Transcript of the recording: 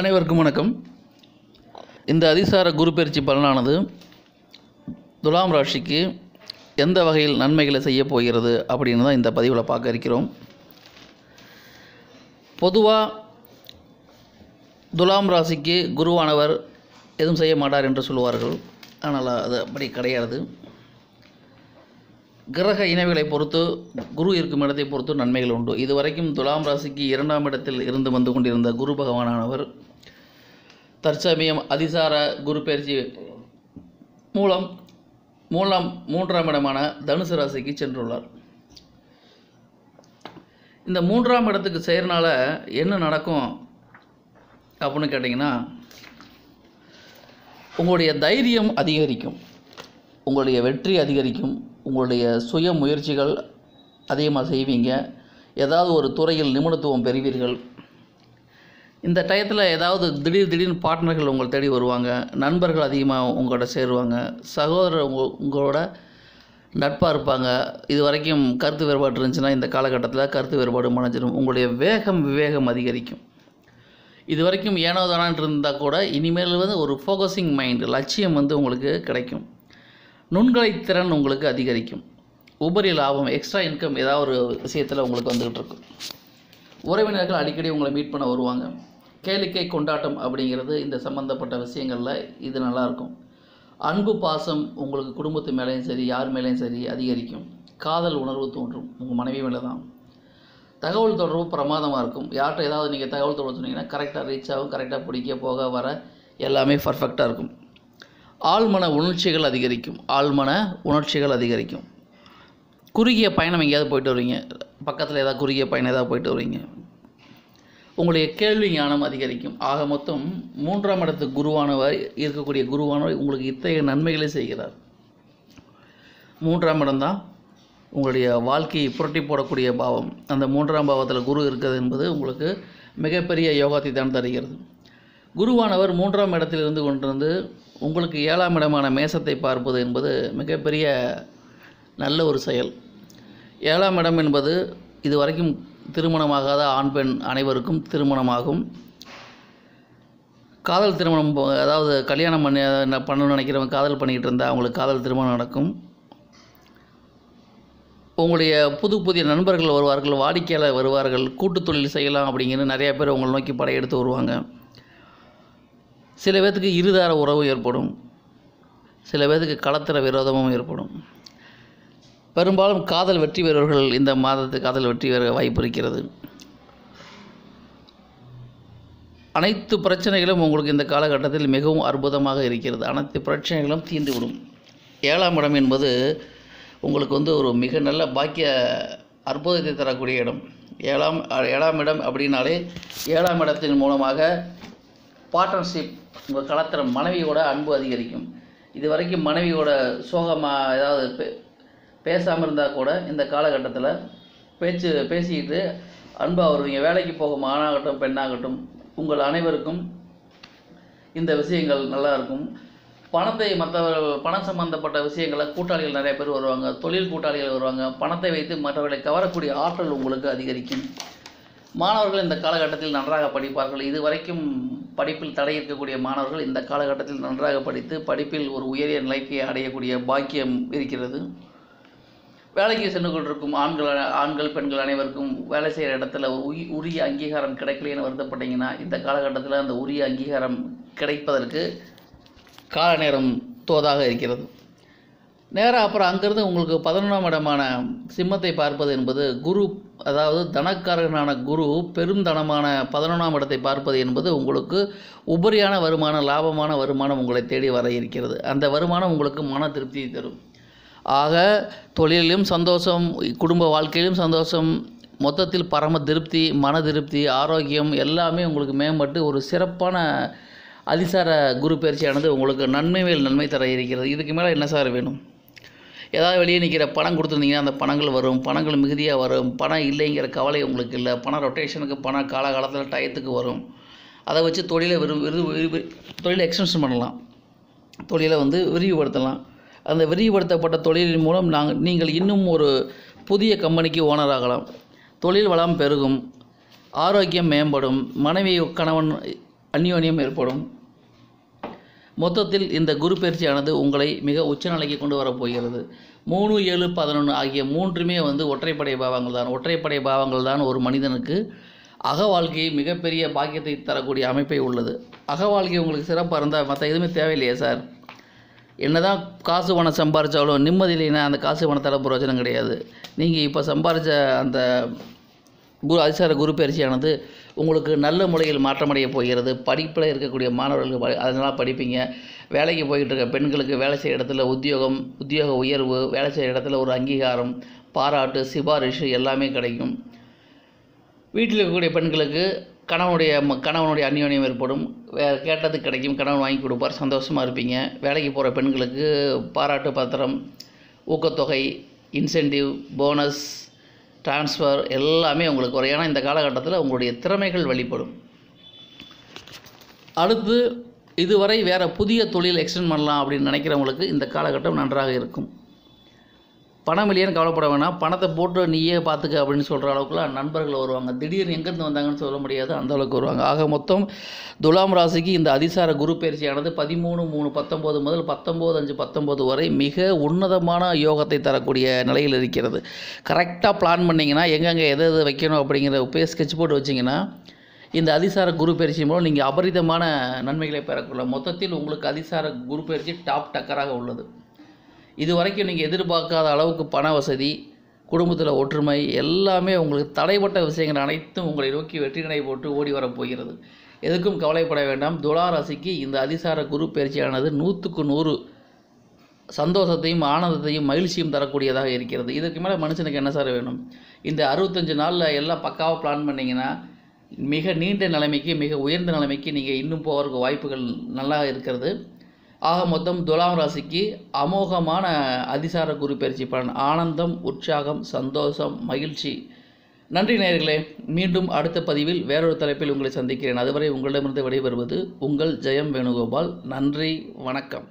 அனைவருக்கும் வணக்கம். இந்த அதிசார குரு பயிற்சி பலனானது துலாம் ராசிக்கு எந்த வகையில் நன்மைகளை செய்ய போகிறது அப்படின்னு தான் இந்த பதிவில் பார்க்க இருக்கிறோம். பொதுவாக துலாம் ராசிக்கு குருவானவர் எதுவும் செய்ய மாட்டார் என்று சொல்லுவார்கள். ஆனால் அது அப்படி கிடையாது. கிரக இணைவுகளை பொறுத்து குரு இருக்கும் இடத்தை பொறுத்து நன்மைகள் உண்டு. இதுவரைக்கும் துலாம் ராசிக்கு இரண்டாம் இடத்தில் இருந்து வந்து கொண்டிருந்த குரு பகவானானவர் தற்சமயம் அதிசார குரு பயிற்சி மூலம் மூலம் மூன்றாம் இடமான தனுசு ராசிக்கு சென்றுள்ளார். இந்த மூன்றாம் இடத்துக்கு செய்கிறனால என்ன நடக்கும் அப்படின்னு கேட்டிங்கன்னா உங்களுடைய தைரியம் அதிகரிக்கும். உங்களுடைய வெற்றி அதிகரிக்கும். உங்களுடைய சுய முயற்சிகள் அதிகமாக செய்வீங்க. ஏதாவது ஒரு துறையில் நிபுணத்துவம் பெறுவீர்கள். இந்த டயத்தில் ஏதாவது திடீர் திடீர்னு பார்ட்னர்கள் உங்களை தேடி வருவாங்க. நண்பர்கள் அதிகமாக உங்களோட சேருவாங்க. சகோதரர் உங்க உங்களோட நட்பாக இருப்பாங்க. இது வரைக்கும் கருத்து வேறுபாடு இருந்துச்சுன்னா இந்த காலகட்டத்தில் கருத்து வேறுபாடு மனைஞ்சிடும் உங்களுடைய வேகம் விவேகம் அதிகரிக்கும். இது வரைக்கும் ஏனோ தானான் இருந்தால் கூட இனிமேல் வந்து ஒரு ஃபோக்கஸிங் மைண்டு லட்சியம் வந்து உங்களுக்கு கிடைக்கும். நுண்கலை திறன் உங்களுக்கு அதிகரிக்கும். உபரி லாபம் எக்ஸ்ட்ரா இன்கம் ஏதாவது ஒரு விஷயத்தில் உங்களுக்கு வந்துக்கிட்டு இருக்கும் உறவினர்கள் அடிக்கடி உங்களை மீட் பண்ண வருவாங்க. கேளிக்கை கொண்டாட்டம் அப்படிங்கிறது இந்த சம்மந்தப்பட்ட விஷயங்களில் இது நல்லாயிருக்கும். அன்பு பாசம் உங்களுக்கு குடும்பத்து மேலேயும் சரி யார் மேலேயும் சரி அதிகரிக்கும். காதல் உணர்வு தோன்றும். உங்கள் மனைவி மேலே தான் தகவல் தொடர்பு பிரமாதமாக இருக்கும். யார்கிட்ட ஏதாவது நீங்கள் தகவல் தொடர்பு சொன்னீங்கன்னா கரெக்டாக ரீச் ஆகும் கரெக்டாக பிடிக்க போக வர எல்லாமே பர்ஃபெக்டாக இருக்கும். ஆழ்மன உணர்ச்சிகள் அதிகரிக்கும். ஆழ்மன உணர்ச்சிகள் அதிகரிக்கும். குறுகிய பயணம் எங்கேயாவது போயிட்டு வரீங்க. பக்கத்தில் ஏதாவது குறுகிய பயணம் ஏதாவது போயிட்டு வருவீங்க உங்களுடைய கேள்வி ஞானம் அதிகரிக்கும். ஆக மொத்தம் மூன்றாம் இடத்து குருவானவர் இருக்கக்கூடிய குருவானவர் உங்களுக்கு இத்தகைய நன்மைகளை செய்கிறார். மூன்றாம் இடம்தான் உங்களுடைய வாழ்க்கையை புரட்டி போடக்கூடிய பாவம். அந்த மூன்றாம் பாவத்தில் குரு இருக்கிறது என்பது உங்களுக்கு மிகப்பெரிய யோகாத்தை தான் தருகிறது. குருவானவர் மூன்றாம் இடத்திலிருந்து கொண்டு கொண்டிருந்து உங்களுக்கு ஏழாம் இடமான மேசத்தை பார்ப்பது என்பது மிகப்பெரிய நல்ல ஒரு செயல். ஏழாம் இடம் என்பது இது வரைக்கும் திருமணமாகாத ஆண் பெண் அனைவருக்கும் திருமணமாகும். காதல் திருமணம் அதாவது கல்யாணம் பண்ணி பண்ணணும்னு நினைக்கிறவங்க காதல் பண்ணிக்கிட்டு இருந்தால் அவங்களுக்கு காதல் திருமணம் நடக்கும். உங்களுடைய புது புதிய நண்பர்கள் வருவார்கள் வாடிக்கையாளர் வருவார்கள் கூட்டு தொழில் செய்யலாம் அப்படிங்கிற நிறையா பேர் உங்களை நோக்கி படையெடுத்து வருவாங்க. சில பேர்த்துக்கு இருதார உறவு ஏற்படும். சில பேர்த்துக்கு களத்திர விரோதமும் ஏற்படும். பெரும்பாலும் காதல் வெற்றி பெறுவர்கள் இந்த மாதத்துக்கு காதல் வெற்றி பெற வாய்ப்பு இருக்கிறது. அனைத்து பிரச்சனைகளும் உங்களுக்கு இந்த காலகட்டத்தில் மிகவும் அற்புதமாக இருக்கிறது. அனைத்து பிரச்சனைகளும் தீர்ந்துவிடும். ஏழாம் இடம் என்பது உங்களுக்கு வந்து ஒரு மிக நல்ல பாக்கிய அற்புதத்தை தரக்கூடிய இடம். ஏழாம் ஏழாம் இடம் அப்படின்னாலே ஏழாம் இடத்தின் மூலமாக பார்ட்னர்ஷிப் உங்கள் கலத்திர மனைவியோட அன்பு அதிகரிக்கும். இது வரைக்கும் மனைவியோட சோகமாக ஏதாவது பே பேசாமல் இருந்தால் கூட இந்த காலகட்டத்தில் பேச்சு பேசிக்கிட்டு அன்பாக வருவீங்க. வேலைக்கு போகும் ஆணாகட்டும் பெண்ணாகட்டும் உங்கள் அனைவருக்கும் இந்த விஷயங்கள் நல்லா இருக்கும். பணத்தை மற்றவர்கள் பணம் சம்பந்தப்பட்ட விஷயங்களை கூட்டாளிகள் நிறைய பேர் வருவாங்க. தொழில் கூட்டாளிகள் வருவாங்க. பணத்தை வைத்து மற்றவர்களை கவரக்கூடிய ஆற்றல் உங்களுக்கு அதிகரிக்கும். மாணவர்கள் இந்த காலகட்டத்தில் நன்றாக படிப்பார்கள். இது வரைக்கும் படிப்பில் தடை இருக்கக்கூடிய மாணவர்கள் இந்த காலகட்டத்தில் நன்றாக படித்து படிப்பில் ஒரு உயரிய நிலைக்கு அடையக்கூடிய பாக்கியம் இருக்கிறது. வேலைக்கு சென்று கொண்டிருக்கும் ஆண்கள் ஆண்கள் பெண்கள் அனைவருக்கும் வேலை செய்கிற இடத்துல ஒரு உயி உரிய அங்கீகாரம் கிடைக்கலன்னு வருத்தப்பட்டீங்கன்னா இந்த காலகட்டத்தில் அந்த உரிய அங்கீகாரம் கிடைப்பதற்கு கால நேரம் தோதாக இருக்கிறது. நேராக அப்புறம் அங்கேருந்து உங்களுக்கு பதினொன்றாம் இடமான சிம்மத்தை பார்ப்பது என்பது குரு அதாவது தனக்காரனான குரு பெரும் தனமான பதினொன்றாம் இடத்தை பார்ப்பது என்பது உங்களுக்கு உபரியான வருமானம் லாபமான வருமானம் உங்களை தேடி வர இருக்கிறது. அந்த வருமானம் உங்களுக்கு மன திருப்தியை தரும். ஆக தொழிலிலும் சந்தோஷம் குடும்ப வாழ்க்கையிலும் சந்தோஷம் மொத்தத்தில் பரம திருப்தி மன திருப்தி ஆரோக்கியம் எல்லாமே உங்களுக்கு மேம்பட்டு ஒரு சிறப்பான அதிசார குரு பயிற்சியானது உங்களுக்கு நன்மை மேல் நன்மை தர இருக்கிறது. இதுக்கு மேலே என்ன சார் வேணும்? ஏதாவது வெளியே நிற்கிற பணம் கொடுத்துருந்தீங்கன்னா அந்த பணங்கள் வரும் பணங்கள் மிகுதியாக வரும் பணம் இல்லைங்கிற கவலை உங்களுக்கு இல்லை பணம் ரொட்டேஷனுக்கு பணம் காலகாலத்தில் டயத்துக்கு வரும். அதை வச்சு தொழிலை விரு விரு விரு- தொழிலை எக்ஸ்டென்ஷன் பண்ணலாம். தொழிலை வந்து விரிவுபடுத்தலாம். அந்த விரிவுபடுத்தப்பட்ட தொழிலின் மூலம் நாங்கள் நீங்கள் இன்னும் ஒரு புதிய கம்பெனிக்கு ஓனர் ஆகலாம். தொழில் வளம் பெருகும் ஆரோக்கியம் மேம்படும் மனைவி கணவன் அந்யோன்யம் ஏற்படும். மொத்தத்தில் இந்த குரு பயிற்சியானது உங்களை மிக உச்சநிலைக்கு கொண்டு வரப்போகிறது மூணு ஏழு பதினொன்று ஆகிய மூன்றுமே வந்து ஒற்றைப்படை பாவங்கள் தான். ஒற்றைப்படை பாவங்கள் தான் ஒரு மனிதனுக்கு அக வாழ்க்கையை மிகப்பெரிய பாக்கியத்தை தரக்கூடிய அமைப்பை உள்ளது. அக வாழ்க்கை உங்களுக்கு சிறப்பாக இருந்தால் மற்ற எதுவுமே தேவையில்லையே சார். என்ன தான் காசு பணம் சம்பாரித்தாலும் நிம்மதி இல்லைன்னா அந்த காசு பணத்தால் பிரயோஜனம் கிடையாது. நீங்கள் இப்போ சம்பாரித்த அந்த குரு அதிசார குரு பயிற்சியானது உங்களுக்கு நல்ல முறையில் மாற்றமடைய போகிறது. படிப்பில் இருக்கக்கூடிய மாணவர்களுக்கு அதனால் படிப்பீங்க. வேலைக்கு போய்கிட்டு இருக்க பெண்களுக்கு வேலை செய்கிற இடத்துல உத்தியோகம் உத்தியோக உயர்வு வேலை செய்கிற இடத்துல ஒரு அங்கீகாரம் பாராட்டு சிபாரிசு எல்லாமே கிடைக்கும். வீட்டில் இருக்கக்கூடிய பெண்களுக்கு கணவனுடைய ம- கணவனுடைய அந்யோன்யம் ஏற்படும். வே கேட்டது கிடைக்கும். கணவன் வாங்கி கொடுப்பார். சந்தோஷமாக இருப்பீங்க. வேலைக்கு போகிற பெண்களுக்கு பாராட்டு பத்திரம் ஊக்கத்தொகை இன்சென்டிவ் போனஸ் ட்ரான்ஸ்ஃபர் எல்லாமே உங்களுக்கு வரும். ஏன்னா இந்த காலகட்டத்தில் உங்களுடைய திறமைகள் வெளிப்படும். அடுத்து இதுவரை வேறு புதிய தொழில் எக்ஸ்டெண்ட் பண்ணலாம் அப்படின்னு நினைக்கிறவங்களுக்கு இந்த காலகட்டம் நன்றாக இருக்கும். பணம் இல்லையான்னு கவலைப்பட வேணாம். பணத்தை போட்டு நீயே பார்த்துக்க அப்படின்னு சொல்கிற அளவுக்குலாம் நண்பர்கள் வருவாங்க. திடீர்னு எங்கேருந்து வந்தாங்கன்னு சொல்ல முடியாது. அந்த அளவுக்கு வருவாங்க. ஆக மொத்தம் துலாம் ராசிக்கு இந்த அதிசார குரு பயிற்சியானது பதிமூணு மூணு பத்தொம்போது முதல் பத்தொம்போது அஞ்சு பத்தொம்போது வரை மிக உன்னதமான யோகத்தை தரக்கூடிய நிலையில் இருக்கிறது. கரெக்டாக பிளான் பண்ணிங்கன்னா எங்கெங்கே எதை எது வைக்கணும் அப்படிங்கிற போய் ஸ்கெட்ச் போட்டு வச்சிங்கன்னா இந்த அதிசார குரு பயிற்சி மூலம் நீங்கள் அபரிதமான நன்மைகளை பெறக்குள்ள மொத்தத்தில் உங்களுக்கு அதிசார குரு பயிற்சி டாப் டக்கராக உள்ளது. இது வரைக்கும் நீங்கள் எதிர்பார்க்காத அளவுக்கு பண வசதி குடும்பத்தில் ஒற்றுமை எல்லாமே உங்களுக்கு தடைப்பட்ட விஷயங்கள் அனைத்தும் உங்களை நோக்கி வெற்றி நடை போட்டு ஓடி வரப்போகிறது எதுக்கும் கவலைப்பட வேண்டாம். துலா ராசிக்கு இந்த அதிசார குரு பயிற்சியானது நூற்றுக்கு நூறு சந்தோஷத்தையும் ஆனந்தத்தையும் மகிழ்ச்சியும் தரக்கூடியதாக இருக்கிறது. இதுக்கு மேலே மனுஷனுக்கு என்ன சார் வேணும்? இந்த அறுபத்தஞ்சு நாளில் எல்லாம் பக்காவாக பிளான் பண்ணிங்கன்னா மிக நீண்ட நிலைமைக்கு மிக உயர்ந்த நிலைமைக்கு நீங்கள் இன்னும் போகிறதுக்கு வாய்ப்புகள் நல்லா இருக்கிறது. ஆக மொத்தம் துலாம் ராசிக்கு அமோகமான அதிசார குரு பயிற்சி பலன். ஆனந்தம் உற்சாகம் சந்தோஷம் மகிழ்ச்சி. நன்றி நேயர்களே மீண்டும் அடுத்த பதிவில் வேறொரு தலைப்பில் உங்களை சந்திக்கிறேன். அதுவரை உங்களிடமிருந்து விடைபெறுவது உங்கள் ஜெயம் வேணுகோபால். நன்றி வணக்கம்.